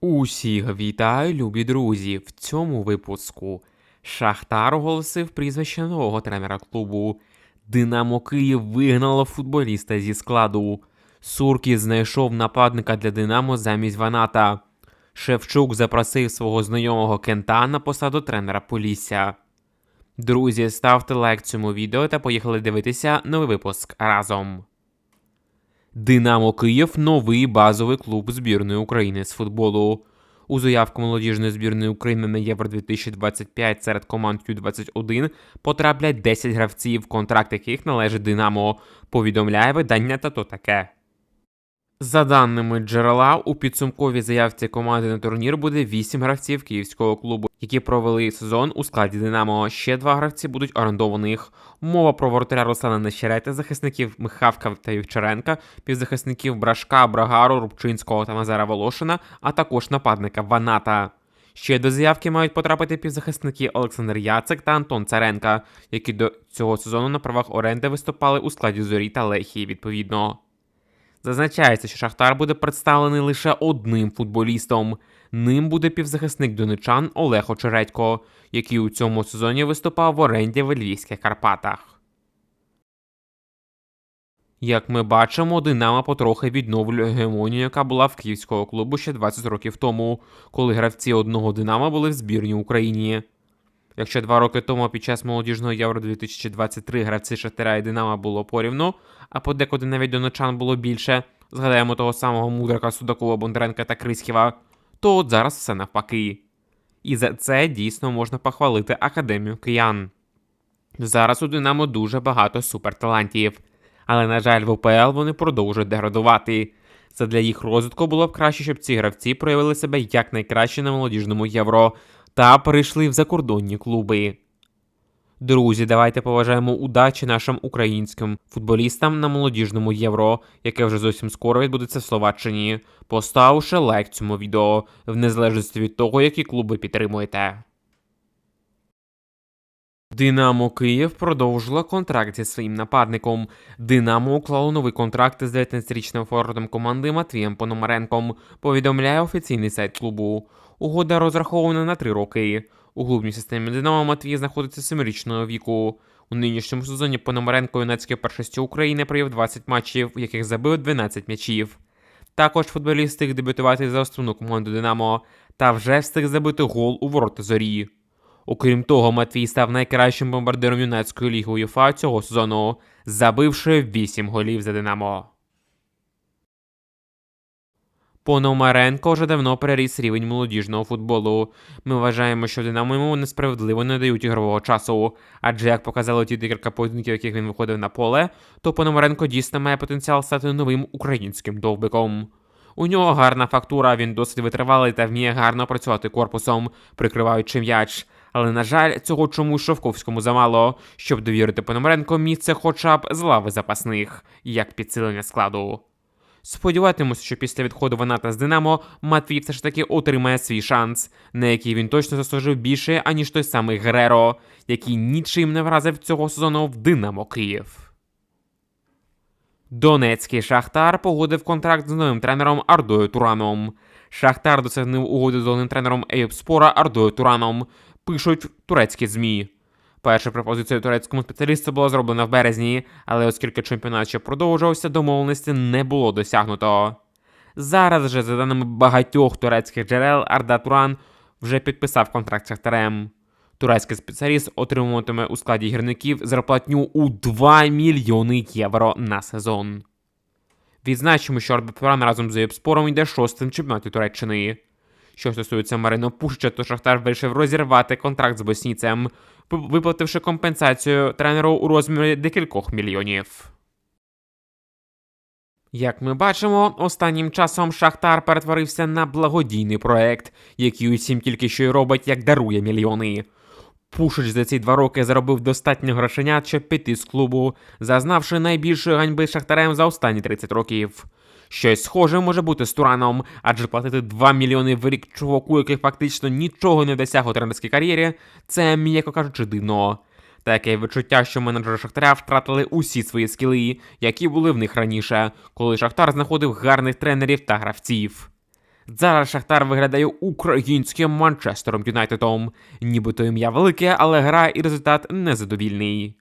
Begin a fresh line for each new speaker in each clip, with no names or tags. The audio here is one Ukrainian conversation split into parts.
Усіх вітаю, любі друзі! В цьому випуску Шахтар оголосив прізвище нового тренера клубу. Динамо Київ вигнало футболіста зі складу. Суркіс знайшов нападника для Динамо замість Ваната. Шевчук запросив свого знайомого Кента на посаду тренера Полісся. Друзі, ставте лайк цьому відео та поїхали дивитися новий випуск разом. Динамо Київ новий базовий клуб збірної України з футболу. У заявку молодіжної збірної України на Євро 2025 серед команд Ю-21 потраплять 10 гравців, контракт яких належить Динамо. Повідомляє видання та то таке. За даними джерела, у підсумковій заявці команди на турнір буде 8 гравців київського клубу, які провели сезон у складі Динамо. Ще два гравці будуть орендованих. Мова про воротаря Руслана Нещерети, захисників Михавка та Вівчаренка, півзахисників Брашка, Брагару, Рубчинського та Назара Волошина, а також нападника Ваната. Ще до заявки мають потрапити півзахисники Олександр Яцик та Антон Царенка, які до цього сезону на правах оренди виступали у складі зорі та Лехії відповідно. Зазначається, що Шахтар буде представлений лише одним футболістом. Ним буде півзахисник донечан Олег Очередько, який у цьому сезоні виступав в оренді в Львівських Карпатах. Як ми бачимо, Динамо потрохи відновлює гемонію, яка була в київського клубу ще 20 років тому, коли гравці одного Динамо були в збірній Україні. Якщо два роки тому під час молодіжного Євро 2023 гравці Шахтаря і Динамо було порівну, а подекуди навіть донечан було більше, згадаємо того самого Мудрака, Судакова, Бондаренка та Крисхєва, то от зараз все навпаки. І за це дійсно можна похвалити Академію киян. Зараз у Динамо дуже багато суперталантів, але, на жаль, в УПЛ вони продовжують деградувати. Задля їх розвитку було б краще, щоб ці гравці проявили себе якнайкраще на молодіжному євро та перейшли в закордонні клуби. Друзі, давайте поважаємо удачі нашим українським футболістам на молодіжному євро, яке вже зовсім скоро відбудеться в Словаччині, поставивши лайк цьому відео, в незалежності від того, які клуби підтримуєте. Динамо Київ продовжила контракт зі своїм нападником. Динамо уклало новий контракт з 19-річним форвардом команди Матвієм Пономаренком, повідомляє офіційний сайт клубу. Угода розрахована на три роки. У клубній системі Динамо Матвій знаходиться семирічного віку. У нинішньому сезоні Пономаренко юнацької першості України провів 20 матчів, в яких забив 12 м'ячів. Також футболіст встиг дебютувати за основну команду Динамо та вже встиг забити гол у ворота зорі. Окрім того, Матвій став найкращим бомбардиром юнацької ліги УЄФА цього сезону, забивши 8 голів за Динамо. Пономаренко вже давно переріс рівень молодіжного футболу. Ми вважаємо, що Динамо йому несправедливо не дають ігрового часу, адже як показали ті декілька поєдинків, яких він виходив на поле, то Пономаренко дійсно має потенціал стати новим українським довбиком. У нього гарна фактура, він досить витривалий та вміє гарно працювати корпусом, прикриваючи м'яч. Але, на жаль, цього чомусь Шовковському замало, щоб довірити Пономаренко місце хоча б з лави запасних, як підсилення складу. Сподіватимуся, що після відходу Ваната з Динамо Матвій все ж таки отримає свій шанс, на який він точно заслужив більше, аніж той самий Гереро, який нічим не вразив цього сезону в Динамо Київ. Донецький Шахтар погодив контракт з новим тренером Ардою Тураном. Шахтар досягнув угоди з головним тренером Ейпспора Ардою Тураном, пишуть турецькі ЗМІ. Перша пропозиція турецькому спеціалісту була зроблена в березні, але оскільки чемпіонат ще продовжувався, домовленості не було досягнуто. Зараз же, за даними багатьох турецьких джерел, Арда Туран вже підписав контракт з Шахтарем. Турецький спеціаліст отримуватиме у складі гірників зарплатню у 2 мільйони євро на сезон. Відзначимо, що Арда Туран разом з Єпспором йде шостим в чемпіонаті Туреччини. Що стосується Марино Пушича, то Шахтар вирішив розірвати контракт з боснійцем, виплативши компенсацію тренеру у розмірі декількох мільйонів. Як ми бачимо, останнім часом Шахтар перетворився на благодійний проект, який усім тільки що й робить, як дарує мільйони. Пушич за ці два роки заробив достатньо грошенят, щоб піти з клубу, зазнавши найбільшої ганьби Шахтарем за останні 30 років. Щось схоже може бути з Тураном, адже платити 2 мільйони в рік чуваку, який фактично нічого не досяг у тренерській кар'єрі, це, м'яко кажучи, дивно. Таке відчуття, що менеджери Шахтаря втратили усі свої скіли, які були в них раніше, коли Шахтар знаходив гарних тренерів та гравців. Зараз Шахтар виглядає українським Манчестером Юнайтедом. Нібито ім'я велике, але гра і результат незадовільний.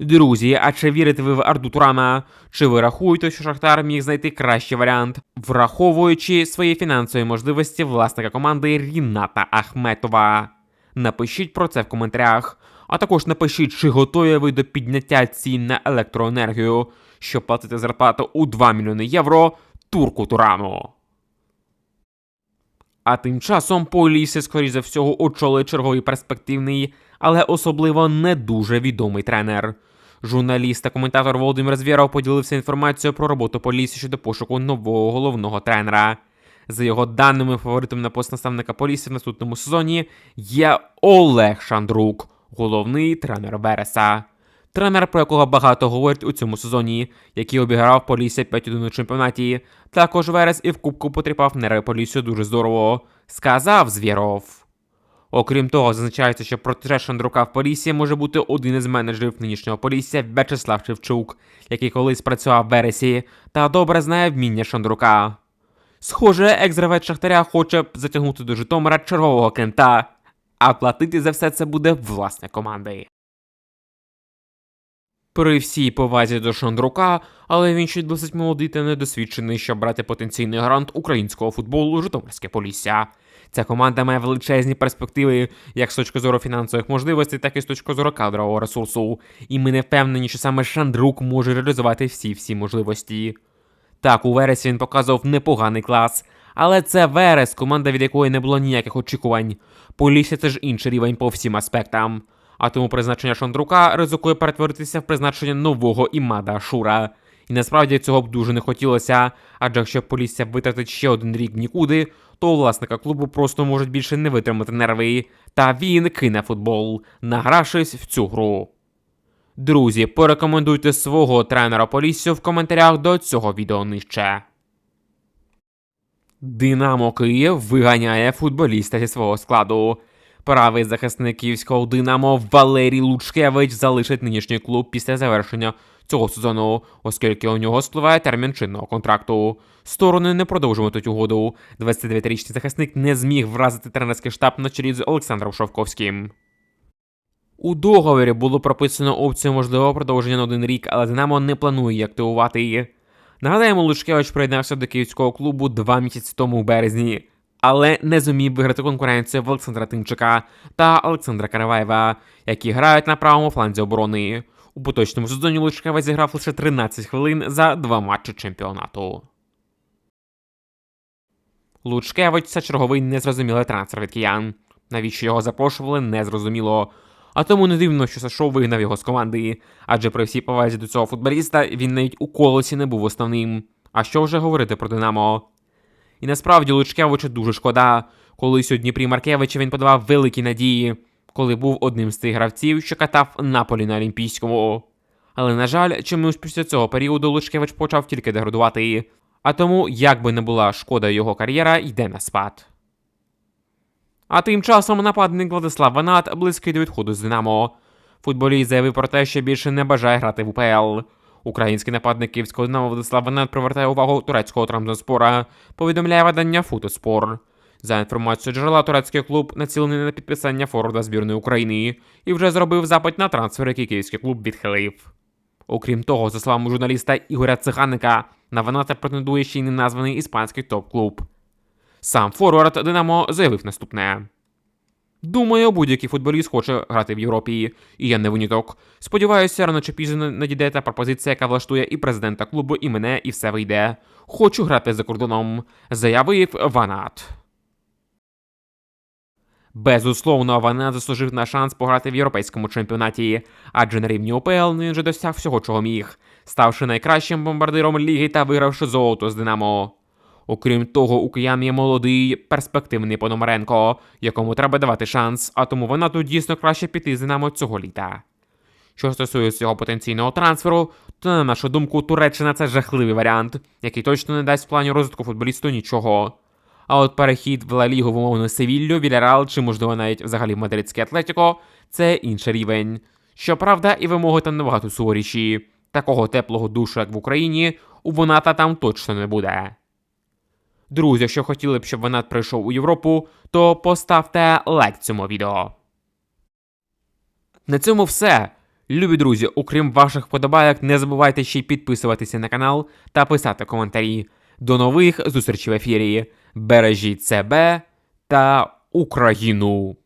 Друзі, а чи вірите ви в Арду Турана? Чи ви рахуєте, що Шахтар міг знайти кращий варіант, враховуючи свої фінансові можливості власника команди Ріната Ахметова? Напишіть про це в коментарях. А також напишіть, чи готові ви до підняття цін на електроенергію, щоб платити зарплату у 2 мільйони євро турку Турану. А тим часом Полісі, скоріш за всього, очолить черговий перспективний, але особливо не дуже відомий тренер. Журналіст та коментатор Володимир Звєров поділився інформацією про роботу Полісі щодо пошуку нового головного тренера. За його даними, фаворитом на пост наставника Полісі в наступному сезоні є Олег Шандрук, головний тренер Вереса. Тренер, про якого багато говорять у цьому сезоні, який обіграв Полісся 5-1 у чемпіонаті. Також Верес і в Кубку потріпав нерви Поліссю дуже здорово, сказав Звєров. Окрім того, зазначається, що проти Шандрука в Поліссі може бути один із менеджерів нинішнього Полісся В'ячеслав Шевчук, який колись працював в Вересі та добре знає вміння Шандрука. Схоже, екс-гравець Шахтаря хоче затягнути до Житомира чергового кента, а платити за все це буде власне команди. При всій повазі до Шандрука, але він ще досить молодий та недосвідчений, щоб брати потенційний грант українського футболу Житомирське Полісся. Ця команда має величезні перспективи як з точки зору фінансових можливостей, так і з точки зору кадрового ресурсу. І ми не впевнені, що саме Шандрук може реалізувати всі всі можливості. Так, у Вересі він показував непоганий клас, але це Верес, команда, від якої не було ніяких очікувань. Полісся це ж інший рівень по всім аспектам. А тому призначення Шандрука ризикує перетворитися в призначення нового Імада Шура. І насправді цього б дуже не хотілося, адже якщо Полісся витратить ще один рік нікуди, то у власника клубу просто можуть більше не витримати нерви, та він кине футбол, награвшись в цю гру. Друзі, порекомендуйте свого тренера Поліссю в коментарях до цього відео нижче. Динамо Київ виганяє футболіста зі свого складу. Правий захисник київського Динамо Валерій Лучкевич залишить нинішній клуб після завершення цього сезону, оскільки у нього спливає термін чинного контракту. Сторони не продовжуватимуть угоду. 29-річний захисник не зміг вразити тренерський штаб на чолі з Олександром Шовковським. У договорі було прописано опцію можливого продовження на один рік, але Динамо не планує її активувати. Нагадаємо, Лучкевич приєднався до київського клубу два місяці тому у березні, але не зумів виграти конкуренцію в Олександра Тимчика та Олександра Караваєва, які грають на правому фланзі оборони. У поточному сезоні Лучкевич зіграв лише 13 хвилин за два матчі чемпіонату. Лучкевич це черговий незрозумілий трансфер від киян. Навіщо його запрошували, незрозуміло. А тому не дивно, що Сашо вигнав його з команди, адже при всій повазі до цього футболіста він навіть у колосі не був основним. А що вже говорити про Динамо? І насправді Лучкевичу дуже шкода. Колись у Дніпрі Маркевича він подавав великі надії, коли був одним з тих гравців, що катав наполі на Олімпійському. Але, на жаль, чомусь після цього періоду Лучкевич почав тільки деградувати, а тому, як би не була шкода його кар'єра, йде на спад. А тим часом нападник Владислав Ванат близький до відходу з Динамо. Футболіст заявив про те, що більше не бажає грати в УПЛ. Український нападник київського Динамо Владислав Ванат привертає увагу турецького трамзонспора, повідомляє видання Футоспор. За інформацією джерела, турецький клуб націлений на підписання форварда збірної України і вже зробив запит на трансфер, який київський клуб відхилив. Окрім того, за словами журналіста Ігоря Циганика, на Ваната претендує ще й неназваний іспанський топ-клуб. Сам форвард Динамо заявив наступне. Думаю, будь-який футболіст хоче грати в Європі, і я не виняток. Сподіваюся, рано чи пізно надійде та пропозиція, яка влаштує і президента клубу, і мене, і все вийде. Хочу грати за кордоном, заявив Ванат. Безусловно, Ванат заслужив на шанс пограти в європейському чемпіонаті, адже на рівні ОПЛ він вже досяг всього, чого міг, ставши найкращим бомбардиром ліги та вигравши золото з Динамо. Окрім того, у киян є молодий, перспективний Пономаренко, якому треба давати шанс, а тому вона тут дійсно краще піти з Динамо цього літа. Що стосується його потенційного трансферу, то, на нашу думку, Туреччина це жахливий варіант, який точно не дасть в плані розвитку футболісту нічого. А от перехід в Ла Лігу в умовну Севіллю, Вільярал чи, можливо, навіть взагалі Мадридське Атлетіко це інший рівень. Щоправда, і вимоги там набагато суворіші. Такого теплого душу, як в Україні, у Боната там точно не буде. Друзі, якщо хотіли б, щоб Ванат прийшов у Європу, то поставте лайк цьому відео. На цьому все. Любі друзі, окрім ваших вподобайок, не забувайте ще й підписуватися на канал та писати коментарі. До нових зустрічей в ефірі. Бережіть себе та Україну!